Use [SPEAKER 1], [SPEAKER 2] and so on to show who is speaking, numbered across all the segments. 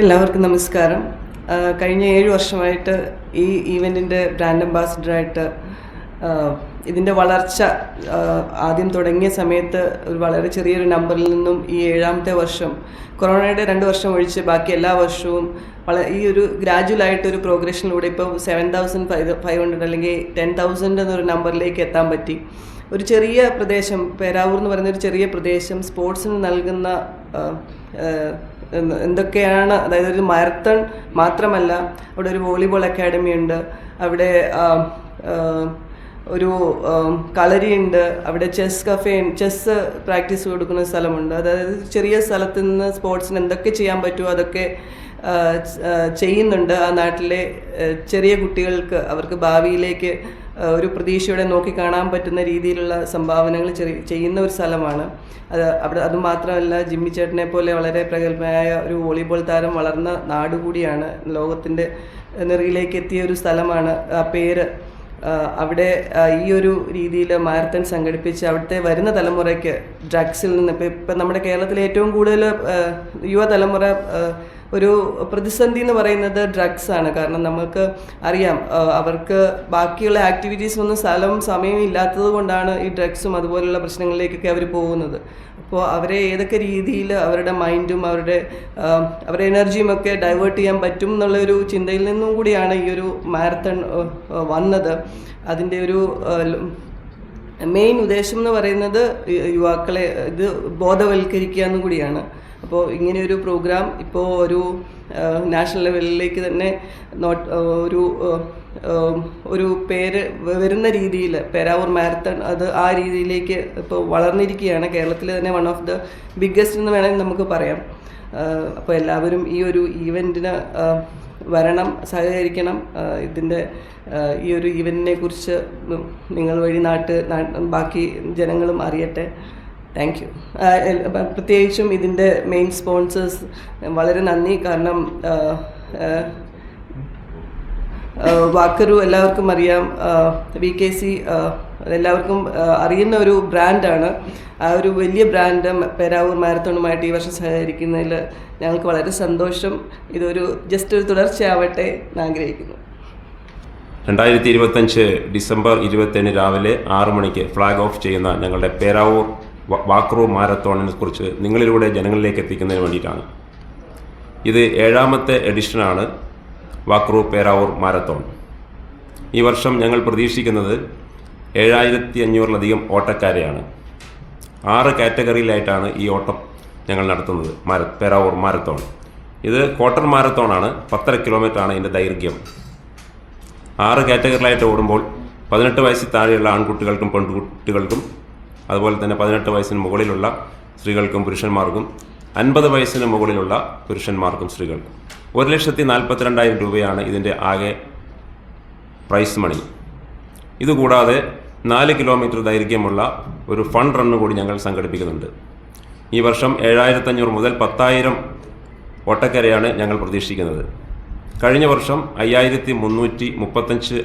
[SPEAKER 1] എല്ലാവർക്കും നമസ്കാരം. കഴിഞ്ഞ ഏഴ് വർഷമായിട്ട് ഈ ഈവെന്റിന്റെ ബ്രാൻഡ് അംബാസിഡറായിട്ട് ഇതിന്റെ വളർച്ച ആദ്യം തുടങ്ങിയ സമയത്ത് ഒരു വളരെ ചെറിയൊരു നമ്പറിൽ നിന്നും ഈ ഏഴാമത്തെ വർഷം കൊറോണയുടെ രണ്ട് വർഷം ഒഴിച്ച് ബാക്കി എല്ലാ വർഷവും വളരെ ഈ ഒരു ഗ്രാജുവലായിട്ട് ഒരു പ്രോഗ്രഷനിലൂടെ ഇപ്പോൾ seven thousand five five hundred അല്ലെങ്കിൽ ടെൻ തൗസൻഡ് എന്നൊരു നമ്പറിലേക്ക് എത്താൻ പറ്റി. ഒരു ചെറിയ പ്രദേശം പേരാവൂർ എന്ന് പറയുന്ന ഒരു ചെറിയ പ്രദേശം സ്പോർട്സിന് നൽകുന്ന എന്തൊക്കെയാണ് അതായത് ഒരു മാരത്തൺ മാത്രമല്ല അവിടെ ഒരു വോളിബോൾ അക്കാഡമി ഉണ്ട് അവിടെ ഒരു കളരി ഉണ്ട് അവിടെ ചെസ് കഫേ ചെസ് പ്രാക്ടീസ് കൊടുക്കുന്ന സ്ഥലമുണ്ട്. അതായത് ചെറിയ സ്ഥലത്ത് നിന്ന് സ്പോർട്സിന് എന്തൊക്കെ ചെയ്യാൻ പറ്റുമോ അതൊക്കെ ചെയ്യുന്നുണ്ട് ആ നാട്ടിലെ ചെറിയ കുട്ടികൾക്ക് അവർക്ക് ഭാവിയിലേക്ക് ഒരു പ്രതീക്ഷയോടെ നോക്കി കാണാൻ പറ്റുന്ന രീതിയിലുള്ള സംഭാവനകൾ ചെയ്യുന്ന ഒരു സ്ഥലമാണ്. അത് അവിടെ അതുമാത്രമല്ല ജിമ്മി ചേട്ടനെ പോലെ വളരെ പ്രഗത്ഭനായ ഒരു വോളിബോൾ താരം വളർന്ന നാട് കൂടിയാണ്. ലോകത്തിന്റെ നിറയിലേക്ക് എത്തിയ ഒരു സ്ഥലമാണ്. ആ പേര് അവിടെ ഈ ഒരു രീതിയിൽ മാരത്തൺ സംഘടിപ്പിച്ച് അവിടുത്തെ വരുന്ന തലമുറയ്ക്ക് ഡ്രഗ്സിൽ നിന്ന് ഇപ്പം ഇപ്പം നമ്മുടെ കേരളത്തിൽ ഏറ്റവും കൂടുതൽ യുവതലമുറ ഒരു പ്രതിസന്ധി എന്ന് പറയുന്നത് ഡ്രഗ്സ് ആണ്. കാരണം നമുക്ക് അറിയാം അവർക്ക് ബാക്കിയുള്ള ആക്ടിവിറ്റീസ് ഒന്നും സ്ഥലം സമയവും ഇല്ലാത്തത് കൊണ്ടാണ് ഈ ഡ്രഗ്സും അതുപോലുള്ള പ്രശ്നങ്ങളിലേക്കൊക്കെ അവർ പോകുന്നത്. അപ്പോൾ അവരെ ഏതൊക്കെ രീതിയിൽ അവരുടെ മൈൻഡും അവരുടെ അവരുടെ എനർജിയും ഒക്കെ ഡൈവേർട്ട് ചെയ്യാൻ പറ്റും എന്നുള്ളൊരു ചിന്തയിൽ നിന്നും കൂടിയാണ് ഈ ഒരു മാരത്തൺ വന്നത്. അതിന്റെ ഒരു മെയിൻ ഉദ്ദേശം എന്ന് പറയുന്നത് യുവാക്കളെ ഇത് ബോധവൽക്കരിക്കുക എന്നും കൂടിയാണ്. അപ്പോൾ ഇങ്ങനെയൊരു പ്രോഗ്രാം ഇപ്പോൾ ഒരു നാഷണൽ ലെവലിലേക്ക് തന്നെ നോട്ട് ഒരു ഒരു പേര് വരുന്ന രീതിയിൽ പേരാവൂർ മാരത്തൺ അത് ആ രീതിയിലേക്ക് ഇപ്പോൾ വളർന്നിരിക്കുകയാണ്. കേരളത്തിൽ തന്നെ വൺ ഓഫ് ദ ബിഗ്ഗസ്റ്റ് എന്ന് വേണമെങ്കിൽ നമുക്ക് പറയാം. അപ്പോൾ എല്ലാവരും ഈ ഒരു ഈവന്റിന് വരണം സഹകരിക്കണം. ഇതിന്റെ ഈ ഒരു ഈവന്റിനെ കുറിച്ച് നിങ്ങൾ വഴി നാട്ട് ബാക്കി ജനങ്ങളും അറിയട്ടെ. താങ്ക് യു പ്രത്യേകിച്ചും ഇതിന്റെ മെയിൻ സ്പോൺസേഴ്സ് വളരെ നന്ദി. കാരണം വാക്കറു എല്ലാവർക്കും അറിയാം. വി കെ സി എല്ലാവർക്കും അറിയുന്ന ഒരു ബ്രാൻഡാണ് ആ ഒരു വലിയ ബ്രാൻഡ് പെരാവൂർ മാരത്തോണുമായിട്ട് ഈ വർഷം സഹകരിക്കുന്നതിൽ ഞങ്ങൾക്ക് വളരെ സന്തോഷം. ഇതൊരു ജസ്റ്റ് ഒരു തുടർച്ചയാവട്ടെ എന്ന് ആഗ്രഹിക്കുന്നു.
[SPEAKER 2] രണ്ടായിരത്തി ഇരുപത്തഞ്ച് ഡിസംബർ ഇരുപത്തേഴ് രാവിലെ ആറു മണിക്ക് ഫ്ലാഗ് ഓഫ് ചെയ്യുന്ന ഞങ്ങളുടെ പേരാവൂർ വാക്രൂ മാരത്തോണിനെ കുറിച്ച് നിങ്ങളിലൂടെ ജനങ്ങളിലേക്ക് എത്തിക്കുന്നതിന് വേണ്ടിയിട്ടാണ്. ഇത് ഏഴാമത്തെ എഡിഷനാണ് വാക്രോ പേരാവൂർ മാരത്തോൺ. ഈ വർഷം ഞങ്ങൾ പ്രതീക്ഷിക്കുന്നത് ഏഴായിരത്തി അഞ്ഞൂറിലധികം ഓട്ടക്കാരെയാണ്. ആറ് കാറ്റഗറിയിലായിട്ടാണ് ഈ ഓട്ടം ഞങ്ങൾ നടത്തുന്നത് മാര പേരാവൂർ മാരത്തോൺ. ഇത് ക്വാർട്ടർ മാരത്തോണാണ് പത്തര കിലോമീറ്ററാണ് ഇതിന്റെ ദൈർഘ്യം. ആറ് കാറ്റഗറിയിലായിട്ട് ഓടുമ്പോൾ പതിനെട്ട് വയസ്സിൽ താഴെയുള്ള ആൺകുട്ടികൾക്കും പെൺകുട്ടികൾക്കും അതുപോലെ തന്നെ പതിനെട്ട് വയസ്സിന് മുകളിലുള്ള സ്ത്രീകൾക്കും പുരുഷന്മാർക്കും അൻപത് വയസ്സിന് മുകളിലുള്ള പുരുഷന്മാർക്കും സ്ത്രീകൾക്കും. ഒരു ലക്ഷത്തി നാൽപ്പത്തിരണ്ടായിരം രൂപയാണ് ഇതിന്റെ ആകെ പ്രൈസ് മണി ഇതുകൂടാതെ നാല് കിലോമീറ്റർ ദൈർഘ്യമുള്ള ഒരു ഫണ്ട് റണ്ണ് കൂടി ഞങ്ങൾ സംഘടിപ്പിക്കുന്നുണ്ട്. ഈ വർഷം ഏഴായിരത്തഞ്ഞൂറ് മുതൽ പത്തായിരം ഓട്ടക്കരയാണ് ഞങ്ങൾ പ്രതീക്ഷിക്കുന്നത്. കഴിഞ്ഞ വർഷം അയ്യായിരത്തി മുന്നൂറ്റി മുപ്പത്തഞ്ച്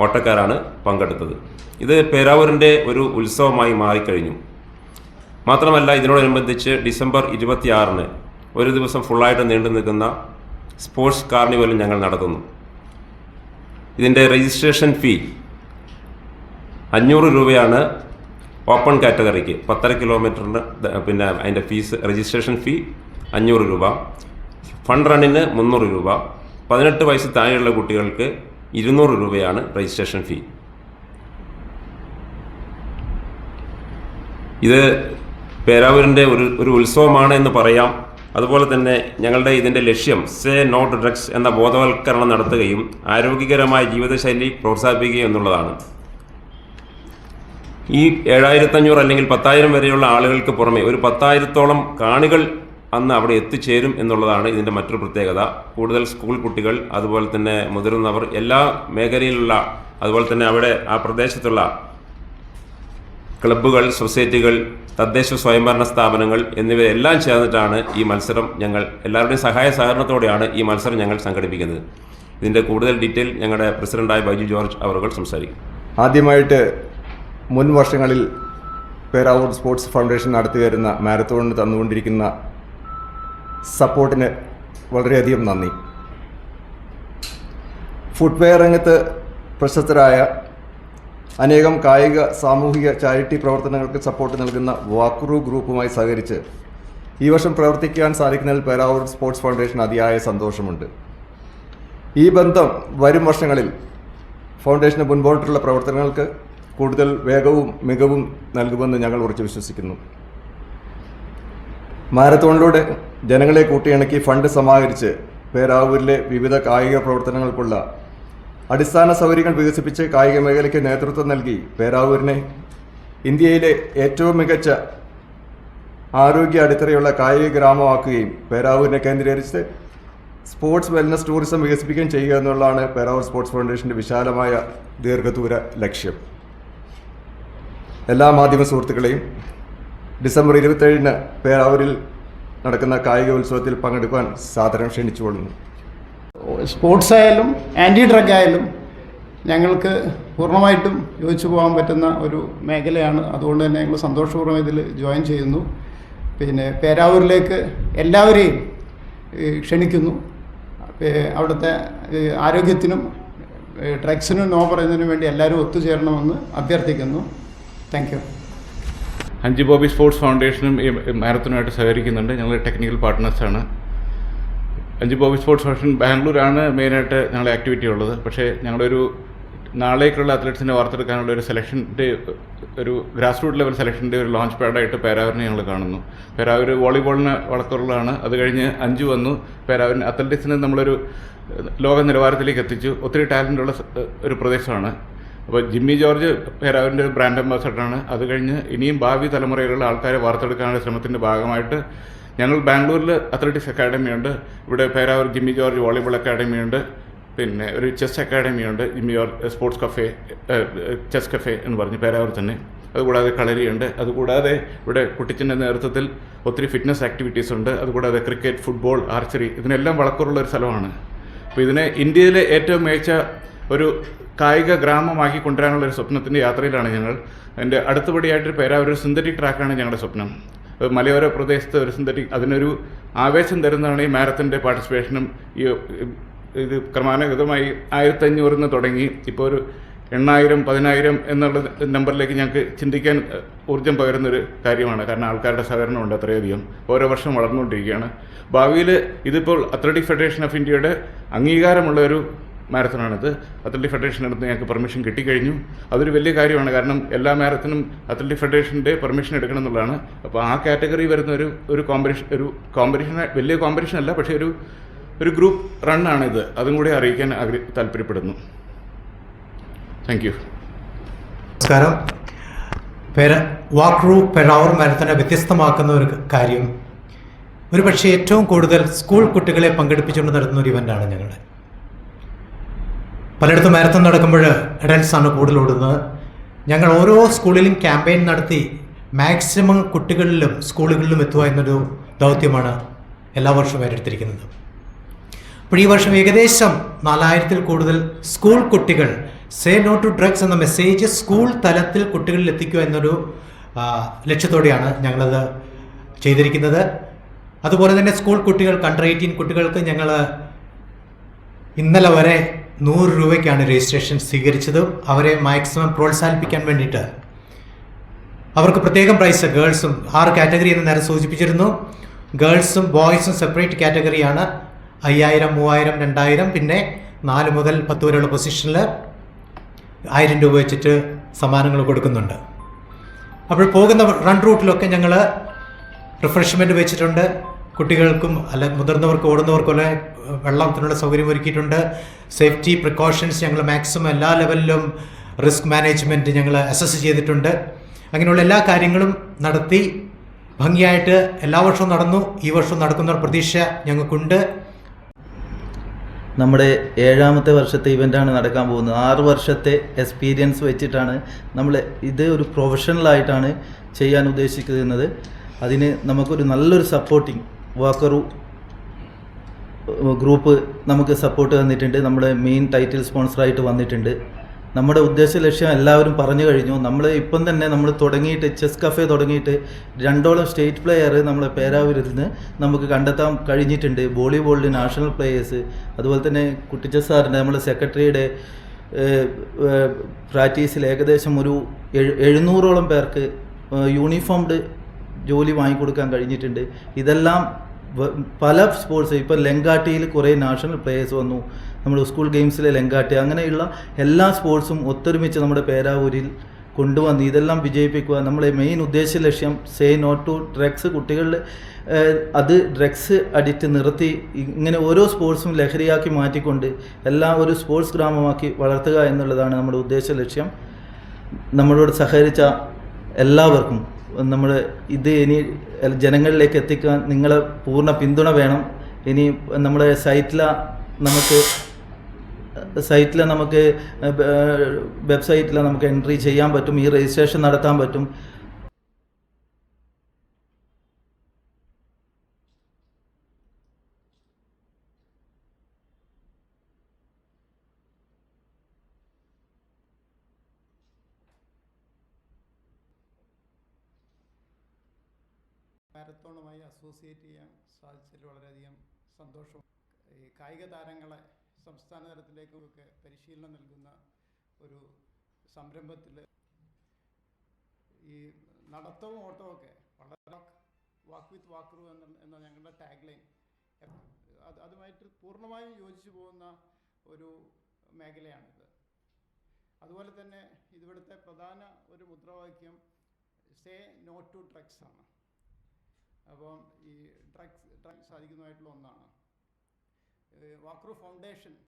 [SPEAKER 2] ഓട്ടക്കാരാണ് പങ്കെടുത്തത്. ഇത് പേരാവൂരിന്റെ ഒരു ഉത്സവമായി മാറിക്കഴിഞ്ഞു. മാത്രമല്ല ഇതിനോടനുബന്ധിച്ച് ഡിസംബർ ഇരുപത്തിയാറിന് ഒരു ദിവസം ഫുള്ളായിട്ട് നീണ്ടു നിൽക്കുന്ന സ്പോർട്സ് കാർണിവലും ഞങ്ങൾ നടത്തുന്നു. ഇതിന്റെ രജിസ്ട്രേഷൻ ഫീ അഞ്ഞൂറ് രൂപയാണ് ഓപ്പൺ കാറ്റഗറിക്ക്. പത്തര കിലോമീറ്ററിന് പിന്നെ അതിന്റെ ഫീസ് രജിസ്ട്രേഷൻ ഫീ അഞ്ഞൂറ് രൂപ. ഫണ്ട് റണ്ണിന് മുന്നൂറ് രൂപ. പതിനെട്ട് വയസ്സ് താഴെയുള്ള കുട്ടികൾക്ക് ഇരുന്നൂറ് രൂപയാണ് രജിസ്ട്രേഷൻ ഫീ ഇത് പേരാവൂരിന്റെ ഒരു ഒരു ഉത്സവമാണ് എന്ന് പറയാം. അതുപോലെ തന്നെ ഞങ്ങളുടെ ഇതിന്റെ ലക്ഷ്യം സേ നോട്ട് ഡ്രഗ്സ് എന്ന ബോധവൽക്കരണം നടത്തുകയും ആരോഗ്യകരമായ ജീവിതശൈലി പ്രോത്സാഹിപ്പിക്കുകയും എന്നുള്ളതാണ്. ഈ ഏഴായിരത്തഞ്ഞൂറ് അല്ലെങ്കിൽ പത്തായിരം വരെയുള്ള ആളുകൾക്ക് പുറമെ ഒരു പത്തായിരത്തോളം കാണികൾ അന്ന് അവിടെ എത്തിച്ചേരും എന്നുള്ളതാണ് ഇതിന്റെ മറ്റൊരു പ്രത്യേകത. കൂടുതൽ സ്കൂൾ കുട്ടികൾ അതുപോലെ തന്നെ മുതിർന്നവർ എല്ലാ മേഖലയിലുള്ള അതുപോലെ തന്നെ അവിടെ ആ പ്രദേശത്തുള്ള ക്ലബ്ബുകൾ സൊസൈറ്റികൾ തദ്ദേശ സ്വയംഭരണ സ്ഥാപനങ്ങൾ എന്നിവയെല്ലാം ചേർന്നിട്ടാണ് ഈ മത്സരം ഞങ്ങൾ എല്ലാവരുടെയും സഹായ സഹകരണത്തോടെയാണ് ഈ മത്സരം ഞങ്ങൾ സംഘടിപ്പിക്കുന്നത്. ഇതിന്റെ കൂടുതൽ ഡീറ്റെയിൽ ഞങ്ങളുടെ പ്രസിഡന്റായ ബൈജു ജോർജ് അവറുകൾ സംസാരിക്കും.
[SPEAKER 3] ആദ്യമായിട്ട് മുൻ വർഷങ്ങളിൽ പേരാവൂർ സ്പോർട്സ് ഫൗണ്ടേഷൻ നടത്തി വരുന്ന മാരത്തോണിന് തന്നുകൊണ്ടിരിക്കുന്ന സപ്പോർട്ടിന് വളരെയധികം നന്ദി. ഫുട്വെയർ രംഗത്ത് പ്രശസ്തരായ അനേകം കായിക സാമൂഹിക ചാരിറ്റി പ്രവർത്തനങ്ങൾക്ക് സപ്പോർട്ട് നൽകുന്ന വാക്രു ഗ്രൂപ്പുമായി സഹകരിച്ച് ഈ വർഷം പ്രവർത്തിക്കാൻ സാധിക്കുന്നതിൽ പേരാവൂർ സ്പോർട്സ് ഫൗണ്ടേഷൻ അതിയായ സന്തോഷമുണ്ട്. ഈ ബന്ധം വരും വർഷങ്ങളിൽ ഫൗണ്ടേഷന് മുൻപോട്ടുള്ള പ്രവർത്തനങ്ങൾക്ക് കൂടുതൽ വേഗവും മികവും നൽകുമെന്ന് ഞങ്ങൾ ഉറച്ചു വിശ്വസിക്കുന്നു. മാരത്തോണിലൂടെ ജനങ്ങളെ കൂട്ടിയിണക്കി ഫണ്ട് സമാഹരിച്ച് പേരാവൂരിലെ വിവിധ കായിക പ്രവർത്തനങ്ങൾക്കുള്ള അടിസ്ഥാന സൗകര്യങ്ങൾ വികസിപ്പിച്ച് കായിക മേഖലയ്ക്ക് നേതൃത്വം നൽകി പേരാവൂരിനെ. ഇന്ത്യയിലെ ഏറ്റവും മികച്ച ആരോഗ്യ അടിത്തറയുള്ള കായിക ഗ്രാമമാക്കുകയും പേരാവൂരിനെ കേന്ദ്രീകരിച്ച് സ്പോർട്സ് വെൽനസ് ടൂറിസം വികസിപ്പിക്കുകയും ചെയ്യുക എന്നുള്ളതാണ് പേരാവൂർ സ്പോർട്സ് ഫൗണ്ടേഷന്റെ വിശാലമായ ദീർഘദൂര ലക്ഷ്യം. എല്ലാ മാധ്യമ സുഹൃത്തുക്കളെയും ഡിസംബർ ഇരുപത്തേഴിന് പേരാവൂരിൽ നടക്കുന്ന കായിക ഉത്സവത്തിൽ പങ്കെടുക്കാൻ സാദരം ക്ഷണിച്ചുകൊള്ളുന്നു.
[SPEAKER 4] സ്പോർട്സ് ആയാലും ആന്റി ഡ്രഗ് ആയാലും ഞങ്ങൾക്ക് പൂർണമായിട്ടും യോജിച്ചു പോകാൻ പറ്റുന്ന ഒരു മേഖലയാണ്. അതുകൊണ്ട് തന്നെ ഞങ്ങൾ സന്തോഷപൂർവം ഇതിൽ ജോയിൻ ചെയ്യുന്നു. പിന്നെ പേരാവൂരിലേക്ക് എല്ലാവരെയും ക്ഷണിക്കുന്നു. അവിടുത്തെ ആരോഗ്യത്തിനും ഡ്രഗ്സിനും നോ പറയുന്നതിനും വേണ്ടി എല്ലാവരും ഒത്തുചേരണമെന്ന് അഭ്യർത്ഥിക്കുന്നു. താങ്ക് യു
[SPEAKER 5] അഞ്ച് ബോബി സ്പോർട്സ് ഫൗണ്ടേഷനും ഈ മാരത്തനുമായിട്ട് സഹകരിക്കുന്നുണ്ട്. ഞങ്ങൾ ടെക്നിക്കൽ പാർട്ട്നേഴ്സാണ് ഹഞ്ചി ബോബി സ്പോർട്സ് ഫൗണ്ടേഷൻ ബാംഗ്ലൂരാണ് മെയിനായിട്ട് ഞങ്ങളുടെ ആക്ടിവിറ്റി ഉള്ളത്. പക്ഷേ ഞങ്ങളൊരു നാളേക്കുള്ള അത്ലറ്റ്സിനെ വാർത്തെടുക്കാനുള്ള ഒരു സെലക്ഷന്റെ ഒരു ഗ്രാസ് റൂട്ട് ലെവൽ സെലക്ഷന്റെ ഒരു ലോഞ്ച് പാഡായിട്ട് പേരാവൂരിനെ ഞങ്ങൾ കാണുന്നു. പേരാവൂർ വോളിബോളിന് വളർത്തുള്ളതാണ്. അത് കഴിഞ്ഞ് അഞ്ച് വന്നു. പേരാവൂരിന് അത്ലറ്റിക്സിന് നമ്മളൊരു ലോക നിലവാരത്തിലേക്ക് എത്തിച്ചു. ഒത്തിരി ടാലന്റുള്ള ഒരു പ്രദേശമാണ്. അപ്പോൾ ജിമ്മി ജോർജ് പേരാവിന്റെ ഒരു ബ്രാൻഡ് അംബാസഡറാണ് അത് കഴിഞ്ഞ് ഇനിയും ഭാവി തലമുറയിലുള്ള ആൾക്കാരെ വാർത്തെടുക്കാനുള്ള ശ്രമത്തിന്റെ ഭാഗമായിട്ട് ഞങ്ങൾ ബാംഗ്ലൂരിൽ അത്ലറ്റിക്സ് അക്കാഡമി ഉണ്ട്. ഇവിടെ പേരാവൂർ ജിമ്മി ജോർജ് വോളിബോൾ അക്കാഡമി ഉണ്ട്. പിന്നെ ഒരു ചെസ് അക്കാഡമി ഉണ്ട്. Jimmy George sports cafe chess cafe എന്ന് പറഞ്ഞ് പേരാവൂർ തന്നെ. അതുകൂടാതെ കളരിയുണ്ട് അതുകൂടാതെ ഇവിടെ കുട്ടിച്ചന്റെ നേതൃത്വത്തിൽ ഒത്തിരി ഫിറ്റ്നസ് ആക്ടിവിറ്റീസ് ഉണ്ട്. അതുകൂടാതെ ക്രിക്കറ്റ് ഫുട്ബോൾ ആർച്ചറി ഇതിനെല്ലാം വളക്കൂറുള്ള ഒരു സ്ഥലമാണ്. അപ്പോൾ ഇതിനെ ഇന്ത്യയിലെ ഏറ്റവും മികച്ച ഒരു കായിക ഗ്രാമമാക്കി കൊണ്ടുവരാനുള്ള ഒരു സ്വപ്നത്തിന്റെ യാത്രയിലാണ് ഞങ്ങൾ. അതിന്റെ അടുത്തപടിയായിട്ട് പേരാ ഒരു സിന്തറ്റിക് ട്രാക്കാണ് ഞങ്ങളുടെ സ്വപ്നം. മലയോര പ്രദേശത്ത് ഒരു സിന്തറ്റിക് അതിനൊരു ആവേശം തരുന്നതാണ് ഈ മാരത്തന്റെ പാർട്ടിസിപ്പേഷനും. ഈ ഇത് ക്രമാനുഗതമായി ആയിരത്തഞ്ഞൂറിൽ നിന്ന് തുടങ്ങി. ഇപ്പോൾ ഒരു എണ്ണായിരം പതിനായിരം എന്നുള്ള നമ്പറിലേക്ക് ഞങ്ങൾക്ക് ചിന്തിക്കാൻ ഊർജം പകരുന്നൊരു കാര്യമാണ്. കാരണം ആൾക്കാരുടെ സഹകരണമുണ്ട് അത്രയധികം. ഓരോ വർഷം വളർന്നുകൊണ്ടിരിക്കുകയാണ്. ഭാവിയിൽ ഇതിപ്പോൾ അത്ലറ്റിക് ഫെഡറേഷൻ ഓഫ് ഇന്ത്യയുടെ അംഗീകാരമുള്ള ഒരു മാരത്തണാണിത്. അത്ലറ്റിക് ഫെഡറേഷന്റെ അടുത്ത് ഞങ്ങൾക്ക് പെർമിഷൻ കിട്ടിക്കഴിഞ്ഞു. അതൊരു വലിയ കാര്യമാണ്. കാരണം എല്ലാ മാരത്തനും അത്ലറ്റിക് ഫെഡറേഷന്റെ പെർമിഷൻ എടുക്കണം എന്നുള്ളതാണ്. അപ്പോൾ ആ കാറ്റഗറി വരുന്ന ഒരു ഒരു കോമ്പറ്റീഷൻ ഒരു കോമ്പറ്റീഷൻ വലിയ കോമ്പറ്റീഷൻ അല്ല പക്ഷേ ഒരു ഒരു ഗ്രൂപ്പ് റണ്ണാണിത്. അതും കൂടി അറിയിക്കാൻ ആഗ്ര താല്പര്യപ്പെടുന്നു. താങ്ക് യു
[SPEAKER 6] നമസ്കാരം. പേര വാക്രൂ പെരാവൂർ മാരത്തനെ വ്യത്യസ്തമാക്കുന്ന ഒരു കാര്യം. ഒരുപക്ഷെ ഏറ്റവും കൂടുതൽ സ്കൂൾ കുട്ടികളെ പങ്കെടുപ്പിച്ചുകൊണ്ട് നടത്തുന്ന ഒരു ഇവന്റാണ് ഞങ്ങളുടെ. പലയിടത്തും മാരത്തൺ നടക്കുമ്പോൾ അഡൽട്സ് ആണ് കൂടുതൽ ഓടുന്നത്. ഞങ്ങൾ ഓരോ സ്കൂളിലും ക്യാമ്പയിൻ നടത്തി മാക്സിമം കുട്ടികളിലും സ്കൂളുകളിലും എത്തുക എന്നൊരു ദൗത്യമാണ് എല്ലാ വർഷവും ഏറ്റെടുത്തിരിക്കുന്നത്. അപ്പോൾ ഈ വർഷം ഏകദേശം നാലായിരത്തിൽ കൂടുതൽ സ്കൂൾ കുട്ടികൾ സേ നോ ടു ഡ്രഗ്സ് എന്ന മെസ്സേജ് സ്കൂൾ തലത്തിൽ കുട്ടികളിൽ എത്തിക്കുക എന്നൊരു ലക്ഷ്യത്തോടെയാണ് ഞങ്ങളത് ചെയ്തിരിക്കുന്നത്. അതുപോലെ തന്നെ സ്കൂൾ കുട്ടികൾക്ക് അണ്ടർ എയ്റ്റീൻ കുട്ടികൾക്ക് ഞങ്ങൾ ഇന്നലെ വരെ നൂറ് രൂപയ്ക്കാണ് രജിസ്ട്രേഷൻ സ്വീകരിച്ചത് അവരെ മാക്സിമം പ്രോത്സാഹിപ്പിക്കാൻ വേണ്ടിയിട്ട്. അവർക്ക് പ്രത്യേകം പ്രൈസ് ഗേൾസും ആറ് കാറ്റഗറി എന്ന് നേരെ സൂചിപ്പിച്ചിരുന്നു. ഗേൾസും ബോയ്സും സെപ്പറേറ്റ് കാറ്റഗറിയാണ് അയ്യായിരം മൂവായിരം രണ്ടായിരം പിന്നെ നാല് മുതൽ പത്ത് വരെയുള്ള പൊസിഷനിൽ ആയിരം രൂപ വെച്ചിട്ട് സമ്മാനങ്ങൾ കൊടുക്കുന്നുണ്ട്. അപ്പോൾ പോകുന്ന റൺ റൂട്ടിലൊക്കെ ഞങ്ങൾ റിഫ്രഷ്മെന്റ് വെച്ചിട്ടുണ്ട്. കുട്ടികൾക്കും അല്ല മുതിർന്നവർക്കും ഓടുന്നവർക്കും അല്ലെ വെള്ളത്തിനുള്ള സൗകര്യം ഒരുക്കിയിട്ടുണ്ട്. സേഫ്റ്റി പ്രിക്കോഷൻസ് ഞങ്ങൾ മാക്സിമം എല്ലാ ലെവലിലും റിസ്ക് മാനേജ്മെന്റ് ഞങ്ങൾ അസസ് ചെയ്തിട്ടുണ്ട്. അങ്ങനെയുള്ള എല്ലാ കാര്യങ്ങളും നടത്തി ഭംഗിയായിട്ട് എല്ലാ വർഷവും നടന്നു. ഈ വർഷവും നടക്കുന്ന പ്രതീക്ഷ ഞങ്ങൾക്കുണ്ട്.
[SPEAKER 7] നമ്മുടെ ഏഴാമത്തെ വർഷത്തെ ഇവന്റാണ് നടക്കാൻ പോകുന്നത്. ആറ് വർഷത്തെ എക്സ്പീരിയൻസ് വെച്ചിട്ടാണ് നമ്മൾ ഇത് ഒരു പ്രൊഫഷണലായിട്ടാണ് ചെയ്യാൻ ഉദ്ദേശിക്കുന്നത്. അതിന് നമുക്കൊരു നല്ലൊരു സപ്പോർട്ടിങ് വാക്കറു ഗ്രൂപ്പ് നമുക്ക് സപ്പോർട്ട് തന്നിട്ടുണ്ട്. നമ്മുടെ മെയിൻ ടൈറ്റിൽ സ്പോൺസറായിട്ട് വന്നിട്ടുണ്ട്. നമ്മുടെ ഉദ്ദേശ ലക്ഷ്യം എല്ലാവരും പറഞ്ഞു കഴിഞ്ഞു. നമ്മൾ ഇപ്പം തന്നെ നമ്മൾ തുടങ്ങിയിട്ട് ചെസ് കഫേ തുടങ്ങിയിട്ട് രണ്ടോളം സ്റ്റേറ്റ് പ്ലെയർ നമ്മളെ പേരാവൂരിൽ നിന്ന് നമുക്ക് കണ്ടെത്താൻ കഴിഞ്ഞിട്ടുണ്ട്. വോളിബോളിൽ നാഷണൽ പ്ലേയേഴ്സ് അതുപോലെ തന്നെ കുട്ടിച്ച സാറിന്റെ നമ്മുടെ സെക്രട്ടറിയുടെ പ്രാക്ടീസിൽ ഏകദേശം ഒരു എഴു- എഴുന്നൂറോളം പേർക്ക് യൂണിഫോംഡ് ജോലി വാങ്ങിക്കൊടുക്കാൻ കഴിഞ്ഞിട്ടുണ്ട്. ഇതെല്ലാം പല സ്പോർട്സ് ഇപ്പോൾ ലെങ്കാട്ടിയിൽ കുറേ നാഷണൽ പ്ലേയേഴ്സ് വന്നു. നമ്മുടെ സ്കൂൾ ഗെയിംസിലെ ലെങ്കാട്ടി അങ്ങനെയുള്ള എല്ലാ സ്പോർട്സും ഒത്തൊരുമിച്ച് നമ്മുടെ പേരാവൂരിൽ കൊണ്ടുവന്ന് ഇതെല്ലാം വിജയിപ്പിക്കുക. നമ്മളെ മെയിൻ ഉദ്ദേശ ലക്ഷ്യം സേ നോട്ട് ടു ഡ്രഗ്സ് കുട്ടികളിൽ അത് ഡ്രഗ്സ് അഡിക്റ്റ് നിർത്തി ഇങ്ങനെ ഓരോ സ്പോർട്സും ലഹരിയാക്കി മാറ്റിക്കൊണ്ട് എല്ലാം ഒരു സ്പോർട്സ് ഗ്രാമമാക്കി വളർത്തുക എന്നുള്ളതാണ് നമ്മുടെ ഉദ്ദേശ ലക്ഷ്യം. നമ്മളോട് സഹകരിച്ച എല്ലാവർക്കും. നമ്മൾ ഇത് ഇനി ജനങ്ങളിലേക്ക് എത്തിക്കാൻ നിങ്ങളെ പൂർണ പിന്തുണ വേണം. ഇനി നമ്മുടെ സൈറ്റിൽ നമുക്ക് സൈറ്റിൽ നമുക്ക് വെബ്സൈറ്റിൽ നമുക്ക് എൻട്രി ചെയ്യാൻ പറ്റും. ഈ രജിസ്ട്രേഷൻ നടത്താൻ പറ്റും.
[SPEAKER 4] മാരത്തോണുമായി അസോസിയേറ്റ് ചെയ്യാൻ സാധിച്ചതിൽ വളരെയധികം സന്തോഷം. ഈ കായിക താരങ്ങളെ സംസ്ഥാന തലത്തിലേക്കൊക്കെ പരിശീലനം നൽകുന്ന ഒരു സംരംഭത്തിൽ ഈ നടത്തവും ഓട്ടവും ഒക്കെ വളരെ വാക്ക് വിത്ത് വാക്രു എന്ന എന്ന ഞങ്ങളുടെ ടാഗ് ലൈൻ അത് അതുമായിട്ട് പൂർണമായും യോജിച്ചു പോകുന്ന ഒരു മേഖലയാണിത്. അതുപോലെ തന്നെ ഇതിവിടുത്തെ പ്രധാന ഒരു മുദ്രാവാക്യം സേ നോ ടു ഡ്രഗ്സ് ആണ്. അപ്പം ഈ ഡ്രഗ്സ് ഡ്രഗ് സാധിക്കുന്നതായിട്ടുള്ള ഒന്നാണ്. വാക്രോ ഫൗണ്ടേഷൻ